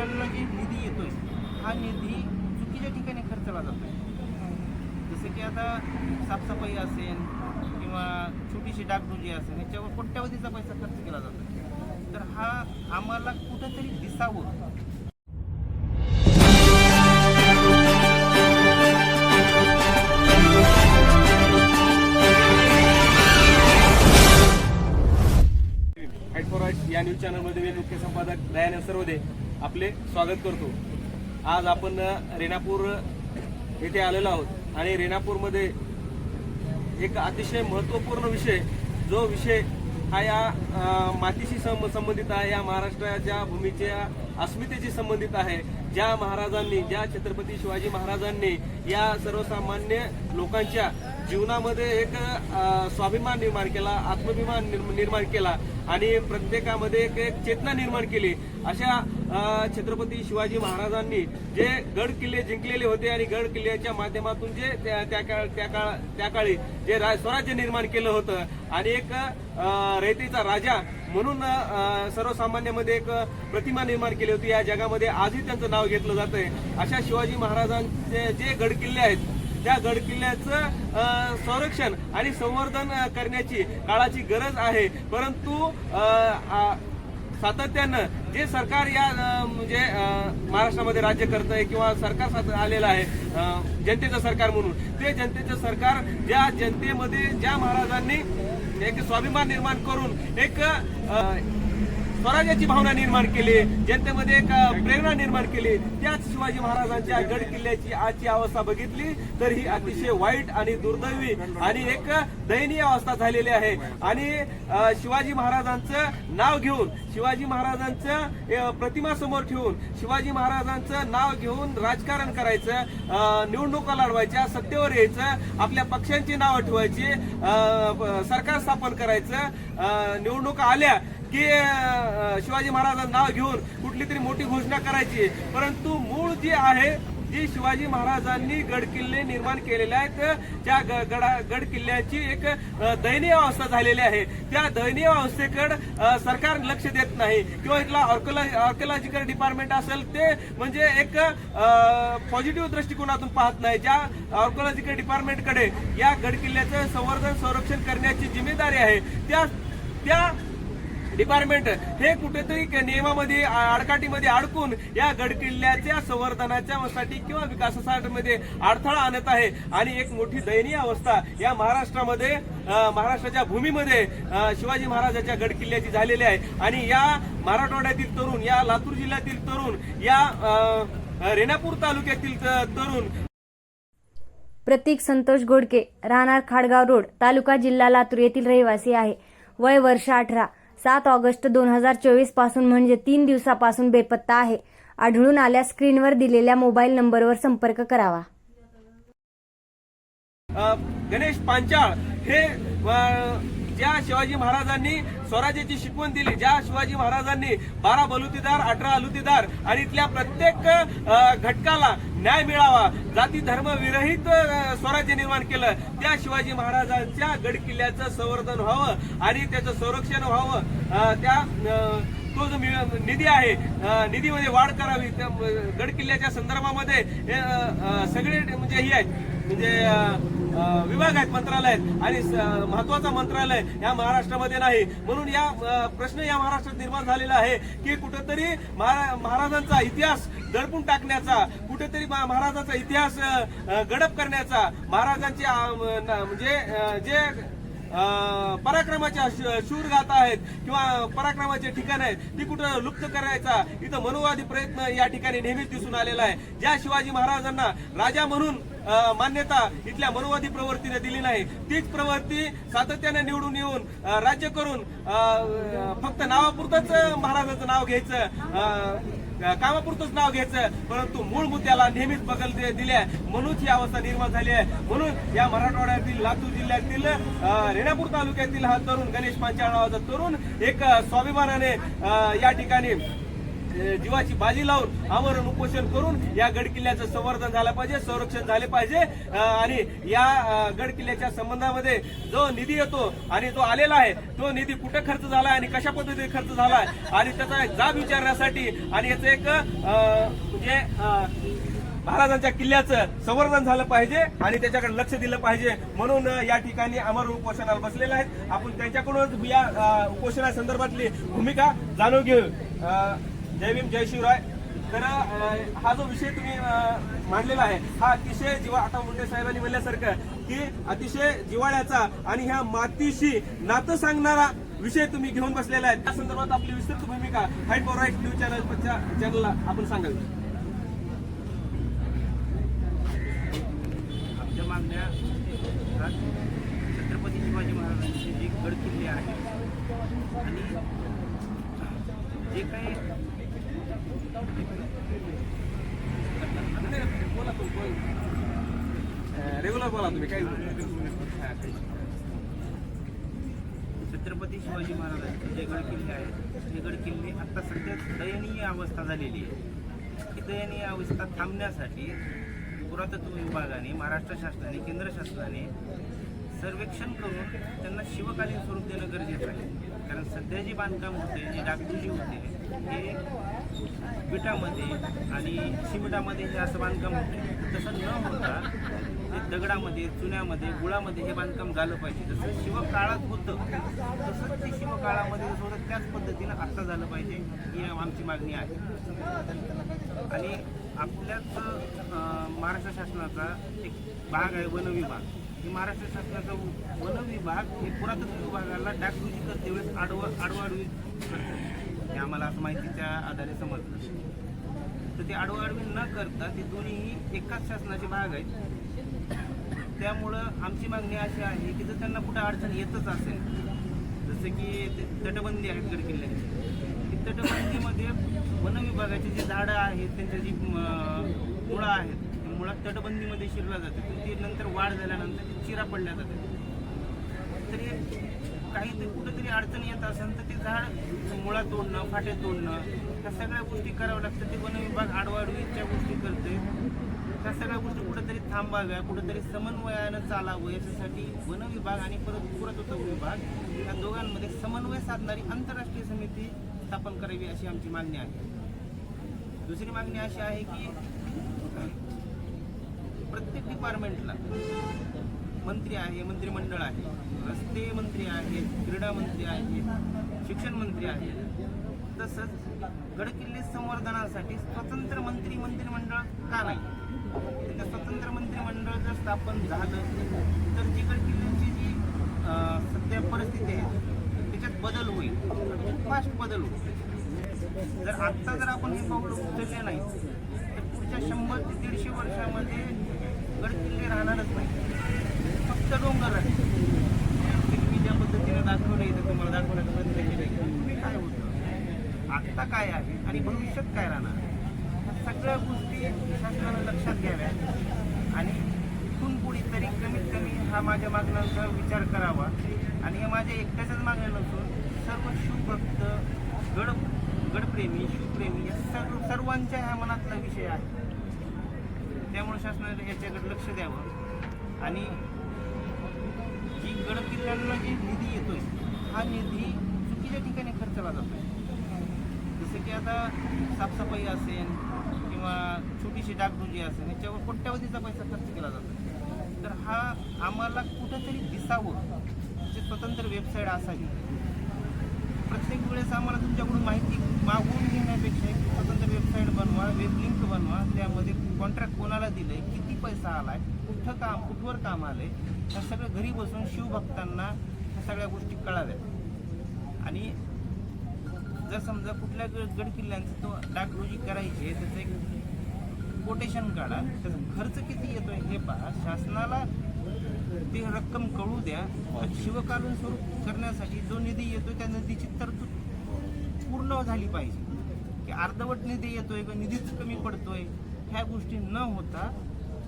आपल्याला जे निधी येतोय. हा निधी चुकीच्या ठिकाणी खर्चला जातो जसं की आता साफसफाई असेल किंवा छोटीशी डागडुजी असेल याच्यावर कोट्यावधीचा पैसा खर्च केला जातो तर हा आम्हाला कुठंतरी दिसावं. फॉर या न्यूज चॅनलमध्ये मी मुख्य संपादक दयानंद सर्वदे आपले स्वागत करतो. आज आपण रेणापूर येथे आलेलो आहोत आणि रेणापूरमध्ये एक अतिशय महत्त्वपूर्ण विषय जो विषय हा या मातीशी सं संबंधित आहे या महाराष्ट्राच्या भूमीच्या अस्मितेशी संबंधित आहे. ज्या महाराजांनी ज्या छत्रपती शिवाजी महाराजांनी या सर्वसामान्य लोकांच्या जीवनामध्ये एक स्वाभिमान निर्माण केला आत्मभिमान निर्माण केला आणि प्रत्येकामध्ये एक एक चेतना निर्माण केली. अशा छत्रपती शिवाजी महाराजांनी जे गड किल्ले जिंकलेले होते आणि गड किल्ल्याच्या माध्यमातून जे त्या त्या काळ- त्या काळ त्या काळी जे राज स्वराज्य निर्माण केलं होतं आणि एक रयतेचा राजा म्हणून सर्वसामान्यामध्ये एक प्रतिमा निर्माण केली होती. या जगामध्ये आजही त्यांचं नाव घेतलं जातंय. अशा शिवाजी महाराजांचे जे गड किल्ले आहेत त्या गड किल्ल्याचं संरक्षण आणि संवर्धन करण्याची काळाची गरज आहे. परंतु सातत्यानं जे सरकार या म्हणजे महाराष्ट्रामध्ये राज्य करत आहे किंवा सरकार सात- आलेलं आहे जनतेचं सरकार म्हणून ते जनतेचं सरकार ज्या जनतेमध्ये ज्या महाराजांनी एक स्वाभिमान निर्माण करून एक स्वराज्याची भावना निर्माण केली जनतेमध्ये एक प्रेरणा निर्माण केली. त्याच शिवाजी महाराजांच्या गड किल्ल्याची आजची अवस्था बघितली तर ही अतिशय वाईट आणि दुर्दैवी आणि एक दयनीय अवस्था झालेली आहे. आणि शिवाजी महाराजांचं नाव घेऊन शिवाजी महाराजांचं प्रतिमा समोर ठेवून शिवाजी महाराजांचं नाव घेऊन राजकारण करायचं निवडणुका लढवायच्या सत्तेवर यायचं आपल्या पक्षांची नावं ठेवायची सरकार स्थापन करायचं निवडणुका आल्या की शिवाजी महाराजांचं नाव घेऊन कुठली तरी मोठी घोषणा करायची. परंतु मूळ जी आहे जी शिवाजी महाराजांनी गड किल्ले निर्माण केलेले आहेत त्या ग- गडा गड किल्ल्याची एक दयनीय अवस्था झालेली आहे. त्या दयनीय अवस्थेकडे सरकार लक्ष देत नाही. किंवा इथला ऑर्कोलॉजिकल डिपार्टमेंट असेल ते म्हणजे एक पॉझिटिव्ह दृष्टिकोनातून पाहत नाही. ज्या ऑर्कोलॉजिकल डिपार्टमेंटकडे या गड किल्ल्याचं संवर्धन संरक्षण करण्याची जिम्मेदारी आहे त्या त्या डिपार्टमेंट हे कुठेतरी नियमामध्ये आडकाठीमध्ये अडकून या गडकिल्ल्याच्या संवर्धनाच्यासाठी संवर्धनाच्या किंवा विकासासाठी अडथळा आणत आहे. आणि एक मोठी दयनीय अवस्था या महाराष्ट्रामध्ये महाराष्ट्राच्या भूमीमध्ये शिवाजी महाराजांच्या गडकिल्ल्याची झालेली आहे. आणि या मराठवाड्यातील तरुण या लातूर जिल्ह्यातील तरुण या रेणापूर तालुक्यातील तरुण. प्रतीक संतोष गोडके राहणार खाडगाव रोड तालुका जिल्हा लातूर येथील रहिवासी आहे. वय वर्ष अठरा. सात ऑगस्ट दोन हजार चोवीसपासून म्हणजे तीन दिवसापासून बेपत्ता आहे. आढळून आल्यास स्क्रीनवर दिलेल्या मोबाईल नंबरवर संपर्क करावा. गणेश पांचाळ हे ज्या शिवाजी महाराजांनी स्वराज्याची शिकवण दिली ज्या शिवाजी महाराजांनी बारा बलुतेदार अठरा अलुतेदार आणि इथल्या प्रत्येक घटकाला न्याय मिळावा जाती धर्म विरहित स्वराज्य निर्माण केलं त्या शिवाजी महाराजांच्या गडकिल्ल्याचं संवर्धन व्हावं आणि त्याचं संरक्षण व्हावं. त्या तो जो निधी आहे निधीमध्ये वाढ करावी त्या गड किल्ल्याच्या संदर्भामध्ये हे, सगळे म्हणजे ही आहेत. म्हणजे विभाग आहेत मंत्रालय आहेत. आणि स- महत्वाचं मंत्रालय या महाराष्ट्रामध्ये नाही. म्हणून या प्रश्न या महाराष्ट्रात निर्माण झालेला आहे की कुठेतरी महा- महाराजांचा इतिहास दडपून टाकण्याचा कुठेतरी महा- महाराजांचा इतिहास गडप करण्याचा महाराजांचे म्हणजे जे पराक्रमाच्या श- शूरगाथा आहेत किंवा पराक्रमाचे ठिकाण आहेत ती कुठं लुप्त करायचा इथं मनोवादी प्रयत्न या ठिकाणी नेहमीच दिसून आलेला आहे. ज्या शिवाजी महाराजांना राजा म्हणून मान्यता इथल्या मनोवादी प्रवृत्तीने दिली नाही तीच प्रवृत्ती सातत्याने निवडून येऊन राज्य करून फक्त नावापुरतच महाराजांचं नाव घ्यायचं कामापुरतंच नाव घ्यायचं परंतु मूळ मुद्द्याला नेहमीच बगल दिल्या म्हणूनच ही अवस्था निर्माण झाली आहे. म्हणून या मराठवाड्यातील लातूर जिल्ह्यातील रेणापूर तालुक्यातील हा तरुण गणेश पांचाळ नावाचा तरुण एक स्वाभिमानाने अं, या ठिकाणी जीवाची बाजी लावून आमरण उपोषण करून या गड किल्ल्याचं संवर्धन झालं पाहिजे संरक्षण झाले पाहिजे. आणि या गड किल्ल्याच्या संबंधामध्ये जो निधी येतो आणि तो आलेला आहे तो निधी कुठे खर्च झाला आणि कशा पद्धतीने खर्च झाला आणि त्याचा एक जाब विचारण्यासाठी आणि याचं एक म्हणजे महाराजांच्या किल्ल्याचं संवर्धन झालं पाहिजे आणि त्याच्याकडे लक्ष दिलं पाहिजे. म्हणून या ठिकाणी अमर उपोषणाला बसलेले आहेत. आपण त्यांच्याकडूनच या उपोषणासंदर्भातली भूमिका जाणून घेऊ. जय भीम जय शिवराय. तर हा जो विषय तुम्ही मांडलेला आहे हा अतिशय जिवा आता मुंडे साहेबांनी म्हणल्यासारखं की अतिशय जिवाळ्याचा आणि ह्या मातीशी नातं सांगणारा विषय तुम्ही घेऊन बसलेला आहे. त्या संदर्भात आपली विस्तृत भूमिका हाईट फॉर राईट न्यूज चॅनलच्या चॅनलला आपण सांगाल. आमच्या मागण्या छत्रपती शिवाजी महाराजांचे जे गड किल्ले आहेत आणि जे काही रेग्युलर बोला तुम्ही काही छत्रपती शिवाजी महाराजांचे जे गड किल्ले आहेत. हे गड किल्ले आता सध्या दयनीय अवस्था झालेली आहे. ही दयनीय अवस्था थांबण्यासाठी पुरातत्व विभागाने महाराष्ट्र शासनाने केंद्र शासनाने सर्वेक्षण करून त्यांना शिवकालीन स्वरूप देणं गरजेचं आहे. कारण सध्या जे बांधकाम होते जे डागडुजी होते हे विटामध्ये आणि शिमिटामध्ये हे असं बांधकाम होते. तसं न होता ते दगडामध्ये चुन्यामध्ये गुळामध्ये हे बांधकाम झालं पाहिजे. जसं शिवकाळात होतं तसंच ते शिवकाळामध्ये जसं होतं त्याच पद्धतीनं आत्ता झालं पाहिजे. ही आमची मागणी आहे. आणि आपल्याच महाराष्ट्र शासनाचा एक भाग आहे वन विभाग. हे महाराष्ट्र शासनाचा वन विभाग हे पुरातत्व विभागाला डागडुजी करते वेळेस आडवा आडवाडवी करते. हे आम्हाला असं माहितीच्या आधारे समजलं. तर ते आडवाडवी न करता ते दोन्हीही एकाच शासनाचे भाग आहेत. त्यामुळं आमची मागणी अशी आहे की जर त्यांना कुठं अडचण येतच असेल जसं की ते तटबंदी आहेत गड किल्ल्याची. ती तटबंदीमध्ये वन विभागाची जी झाडं आहेत त्यांच्या जी म- मुळं आहेत मुळात तटबंदीमध्ये शिरला जाते. पण ती नंतर वाढ झाल्यानंतर ती चिरा पडल्या जाते हे काही ते कुठंतरी अडचणी येत असेल तर ते झाड मुळा तोडणं फाटे तोडणं त्या सगळ्या गोष्टी कराव्या लागतात. ते वन विभाग आडवाडवीच्या गोष्टी करते ह्या सगळ्या गोष्टी कुठेतरी थांबाव्या कुठेतरी समन्वयानं चालावं याच्यासाठी वन विभाग आणि परत पुरातत्व विभाग या दोघांमध्ये समन्वय साधणारी आंतरराष्ट्रीय समिती स्थापन करावी अशी आमची मागणी आहे. दुसरी मागणी अशी आहे की प्रत्येक डिपार्टमेंटला मंत्री आहे मंत्रिमंडळ आहे. रस्ते मंत्री आहेत क्रीडा मंत्री आहेत शिक्षण मंत्री आहेत. तसंच गडकिल्ले संवर्धनासाठी स्वतंत्र मंत्री मंत्रिमंडळ का नाही? त्या स्वतंत्र मंत्रिमंडळ जर स्थापन झालं तर जी गडकिल्ल्यांची जी सध्या परिस्थिती आहे त्याच्यात बदल होईल. फास्ट बदल होईल. जर आत्ता जर आपण हे पावलं उचलले नाही तर पुढच्या शंभर ते दीडशे वर्षामध्ये गडकिल्ले राहणारच नाही फक्त डोंगर राहील ते तुम्ही ज्या पद्धतीने दाखवलं इथं तुम्हाला दाखवण्याचा प्रयत्न केला की पूर्वी काय होतं आत्ता काय आहे आणि भविष्यात काय राहणार? सगळ्या गोष्टी शासनानं लक्षात घ्याव्या आणि इथून पुढे तरी कमीत कमी हा माझ्या मागण्यांचा विचार करावा. आणि हे माझ्या एकट्याच्याच मागण्या नसून सर्व शिवभक्त गड गडप्रेमी शिवप्रेमी या सर्व सर्वांच्या ह्या मनातला विषय आहे. त्यामुळे शासनाने याच्याकडे लक्ष द्यावं. आणि गड किल्ल्यांना जे निधी येतोय हा निधी चुकीच्या ठिकाणी खर्चला जातोय. जसं की आता साफसफाई असेल किंवा छोटीशी डागडुजी असेल याच्यावर कोट्यावधीचा पैसा खर्च केला जातो तर हा आम्हाला कुठंतरी दिसावं जे स्वतंत्र वेबसाईट असावी. प्रत्येक वेळेस आम्हाला तुमच्याकडून माहिती मागवून घेण्यापेक्षा एक स्वतंत्र वेबसाईट बनवा वेब लिंक बनवा त्यामध्ये कॉन्ट्रॅक्ट कोणाला दिलं आहे किती पैसा आला आहे कुठं काम कुठवर काम आलं आहे ह्या सगळं घरी बसून शिवभक्तांना ह्या सगळ्या गोष्टी कळाव्यात. आणि जर समजा कुठल्या गड किल्ल्यांचं तो डागडुजी करायची आहे त्याचं एक कोटेशन काढा त्याचा खर्च किती येतोय हे पहा. शासनाला ती रक्कम कळू द्या. आणि शिवकालीन स्वरूप करण्यासाठी जो निधी येतोय त्या निधीची तरतूद पूर्ण झाली पाहिजे. की अर्धवट निधी येतोय का निधीच कमी पडतोय ह्या गोष्टी न होता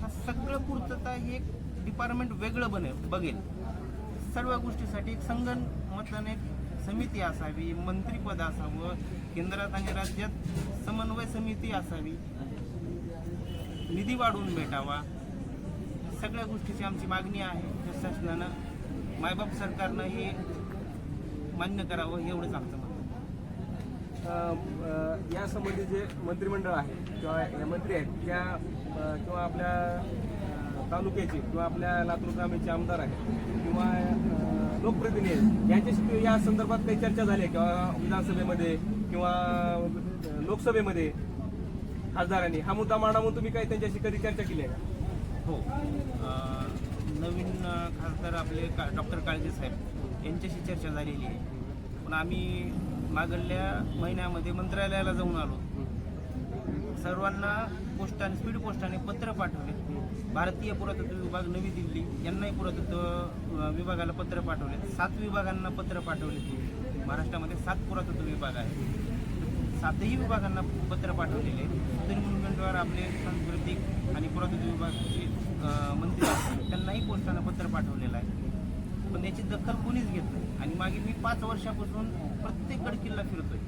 हा सगळं पूर्तता ही एक डिपार्टमेंट वेगळं बनेल बघेल. सर्व गोष्टीसाठी एक संगणमताने एक समिती असावी मंत्रिपद असावं केंद्रात आणि राज्यात समन्वय समिती असावी. निधी वाढवून भेटावा. सगळ्या गोष्टीची आमची मागणी आहे. शासनानं मायबाप सरकारनं हे मान्य करावं एवढंच आमचं मत. यासंबंधी जे मंत्रिमंडळ आहे किंवा हे मंत्री आहेत त्या किंवा आपल्या तालुक्याचे किंवा आपल्या लातूर ग्रामीणचे आमदार आहेत किंवा लोकप्रतिनिधी आहेत यांच्याशी या संदर्भात काही चर्चा झाली आहे किंवा विधानसभेमध्ये किंवा लोकसभेमध्ये खासदारांनी. हा मुद्दा मांडावून तुम्ही काही त्यांच्याशी कधी चर्चा केली आहे का? हो. नवीन खासदार आपले का डॉक्टर काळजे साहेब यांच्याशी चर्चा झालेली आहे. पण आम्ही मागल्या महिन्यामध्ये मंत्रालयाला जाऊन आलो. सर्वांना पोस्टाने स्पीड पोस्टाने पत्र पाठवले. भारतीय पुरातत्व विभाग नवी दिल्ली यांनाही पुरातत्व विभागाला पत्र पाठवले. सात विभागांना पत्र पाठवले महाराष्ट्रामध्ये सात पुरातत्व विभाग आहेत. सातही विभागांना पत्र पाठवलेले आहे तरी मुनगंटीवार आपले सांस्कृतिक आणि पुरातत्व विभागाचे मंत्री त्यांनाही पोस्टानं पत्र पाठवलेलं आहे. पण याची दखल कोणीच घेत नाही. आणि मागे मी पाच वर्षापासून प्रत्येक गडकिल्ला फिरतोय.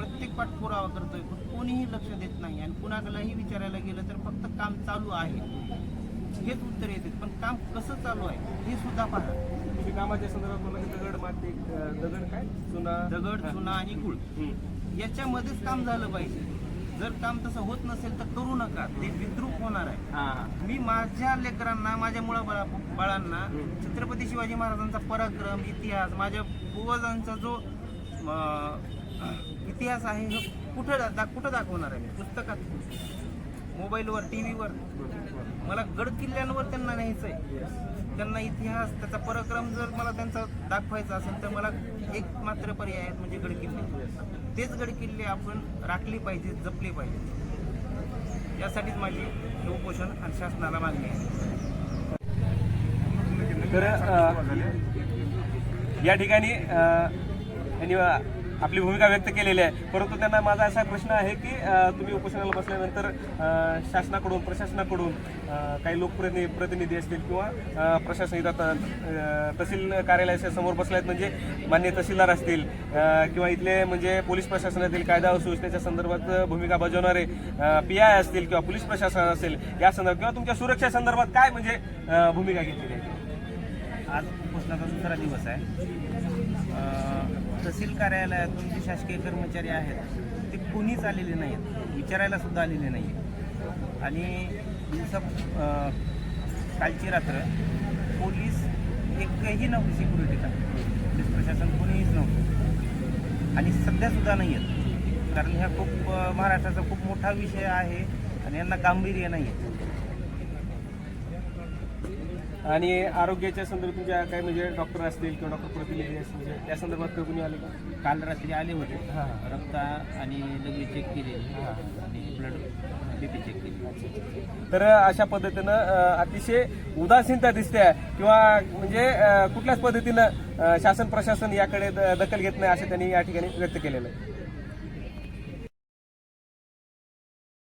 प्रत्येक पाठपुरावा करतोय पण कोणीही लक्ष देत नाही आणि कुणाकलाही विचारायला गेलं तर फक्त काम चालू आहे. हेच उत्तर येते. पण काम कसं चालू आहे हे सुद्धा पहा. तुम्ही कामाच्या संदर्भात मला दगड माती दगड काय? चुना? दगड चुना आणि गुळ. याच्यामध्येच काम झालं पाहिजे. जर काम तसं होत नसेल तर करू नका. ते विद्रूप होणार आहे. मी माझ्या लेकरांना माझ्या मुळा बाळा बाळांना छत्रपती शिवाजी महाराजांचा पराक्रम इतिहास माझ्या पूर्वजांचा जो इतिहास आहे हे कुठं दा- दा कुठं दाखवणार आहे? पुस्तकात. मोबाईलवर टी व्हीवर मला गड किल्ल्यांवर त्यांना न्यायचं आहे त्यांना इतिहास त्याचा पराक्रम जर मला त्यांचा दाखवायचा असेल तर मला एक मात्र पर्याय आहेत म्हणजे गड किल्ले. तेच गड किल्ले आपण राखले पाहिजे जपले पाहिजे यासाठीच माझी हे उपोषण आणि शासनाला मागणी आहे. तर या ठिकाणी अ, यांनी आपली भूमिका व्यक्त केलेली आहे. परंतु त्यांना माझा असा प्रश्न आहे की तुम्ही उपोषणाला बसल्यानंतर शासनाकडून प्रशासनाकडून काही लोकप्रतिनिधी प्रतिनिधी असतील किंवा अ, प्रशासन इथं तहसील कार्यालयाच्या समोर बसले आहेत म्हणजे मान्य तहसीलदार असतील किंवा इथले म्हणजे पोलीस प्रशासनातील कायदा सुव्यवस्थेच्या संदर्भात भूमिका बजावणारे पी आय असतील किंवा पोलीस प्रशासन असेल या संदर्भात किंवा तुमच्या सुरक्षा संदर्भात काय म्हणजे भूमिका घेतलेली आहे? आज उपोषणाचा दुसरा दिवस आहे. तहसील कार्यालयातून जे शासकीय कर्मचारी आहेत ते कोणीच आलेले नाहीत. विचारायला सुद्धा आलेले नाही आणि दिवसा कालची रात्र पोलीस एकही नव्हती सिक्युरिटीला पोलीस प्रशासन कोणीच नव्हतं. आणि सध्यासुद्धा नाही आहेत कारण ह्या खूप महाराष्ट्राचा खूप मोठा विषय आहे आणि यांना गांभीर्य नाही आहे आणि आरोग्याच्या संदर्भात तुमच्या काही म्हणजे डॉक्टर असतील किंवा डॉक्टर प्रतिनिधी असतील म्हणजे त्या संदर्भात काही कुणी आले का? काल रात्री आले होते. हां. रक्त आणि लघवी चेक केलेली. आणि ब्लड बीपी चेक केली तर अशा पद्धतीनं अतिशय उदासीनता दिसते. किंवा म्हणजे कुठल्याच पद्धतीनं शासन प्रशासन याकडे दखल घेत नाही असं त्यांनी या ठिकाणी व्यक्त केलेलं आहे.